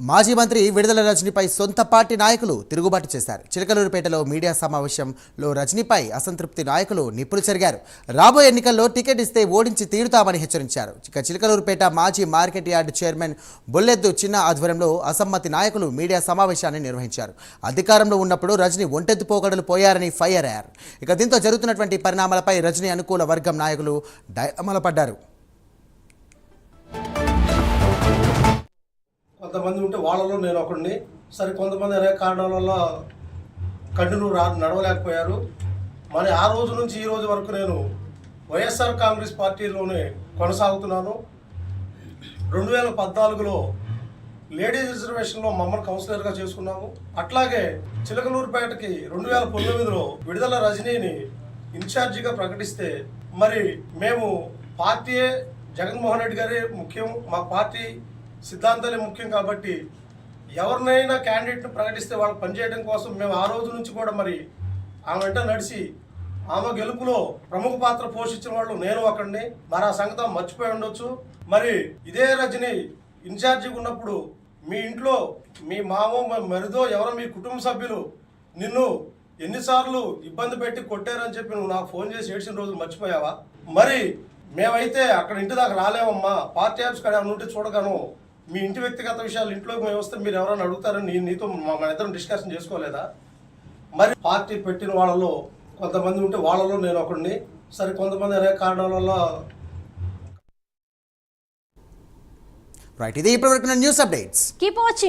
మాజీ మంత్రి విడుదల రజనీపై సొంత పార్టీ నాయకులు తిరుగుబాటు చేశారు. చిలకలూరుపేటలో మీడియా సమావేశంలో రజనీపై అసంతృప్తి నాయకులు నిప్పులు చెరిగారు. రాబోయే ఎన్నికల్లో టికెట్ ఇస్తే ఓడించి తీరుతామని హెచ్చరించారు. ఇక చిలకలూరుపేట మాజీ మార్కెట్ యార్డ్ చైర్మన్ బొల్లెద్దు చిన్న ఆధ్వర్యంలో అసమ్మతి నాయకులు మీడియా సమావేశాన్ని నిర్వహించారు. అధికారంలో ఉన్నప్పుడు రజనీ ఒంటెత్తు పోకడలు పోయారని ఫైర్ అయ్యారు. ఇక దీంతో జరుగుతున్నటువంటి పరిణామాలపై రజనీ అనుకూల వర్గం నాయకులు డైలమాల పడ్డారు కొంతమంది ఉంటే వాళ్ళలో నేను ఒకడిని. సరే కొంతమంది అనేక కారణాల వల్ల కంటిన్యూ రా నడవలేకపోయారు. మరి ఆ రోజు నుంచి ఈ రోజు వరకు నేను వైఎస్ఆర్ కాంగ్రెస్ పార్టీలోనే కొనసాగుతున్నాను. రెండు వేల పద్నాలుగులో లేడీస్ రిజర్వేషన్లో మమ్మల్ని కౌన్సిలర్గా చేసుకున్నాము. అట్లాగే చిలకలూరుపేటకి రెండు వేల పంతొమ్మిదిలో విడుదల రజనీని ఇన్ఛార్జిగా ప్రకటిస్తే మరి మేము పార్టీయే. జగన్మోహన్ రెడ్డి గారే ముఖ్యం. మా పార్టీ సిద్ధాంతాలే ముఖ్యం కాబట్టి ఎవరినైనా క్యాండిడేట్ను ప్రకటిస్తే వాళ్ళు పనిచేయడం కోసం మేము ఆ రోజు నుంచి కూడా మరి ఆమె వెంట నడిచి ఆమె గెలుపులో ప్రముఖ పాత్ర పోషించిన వాళ్ళు నేను ఒకడిని మరి ఆ సంగతం మర్చిపోయి ఉండొచ్చు. మరి ఇదే రజని ఇన్ఛార్జిగా ఉన్నప్పుడు మీ ఇంట్లో మీ మామో మరిదో ఎవరో మీ కుటుంబ సభ్యులు నిన్ను ఎన్నిసార్లు ఇబ్బంది పెట్టి కొట్టారని చెప్పి నువ్వు నాకు ఫోన్ చేసి ఏడ్చిన రోజు మర్చిపోయావా? మరి మేమైతే అక్కడ ఇంటి దాకా రాలేమమ్మా. పార్టీ ఆఫీస్ కాడ ఉంటే చూడగాను మీ ఇంటి వ్యక్తిగత విషయాలు ఇంట్లోకి మేము వస్తే మీరు ఎవరైనా అడుగుతారని నీ నీతో మా- మన ఇద్దరం డిస్కషన్ చేసుకోలేదా? మరి పార్టీ పెట్టిన వాళ్ళలో కొంతమంది ఉంటే వాళ్ళలో నేను ఒకడిని. సరే కొంతమంది అనేక కారణాల వల్ల రైట్ ఇది ఇప్పటివరకు న్యూస్ అప్డేట్స్ Keep watching.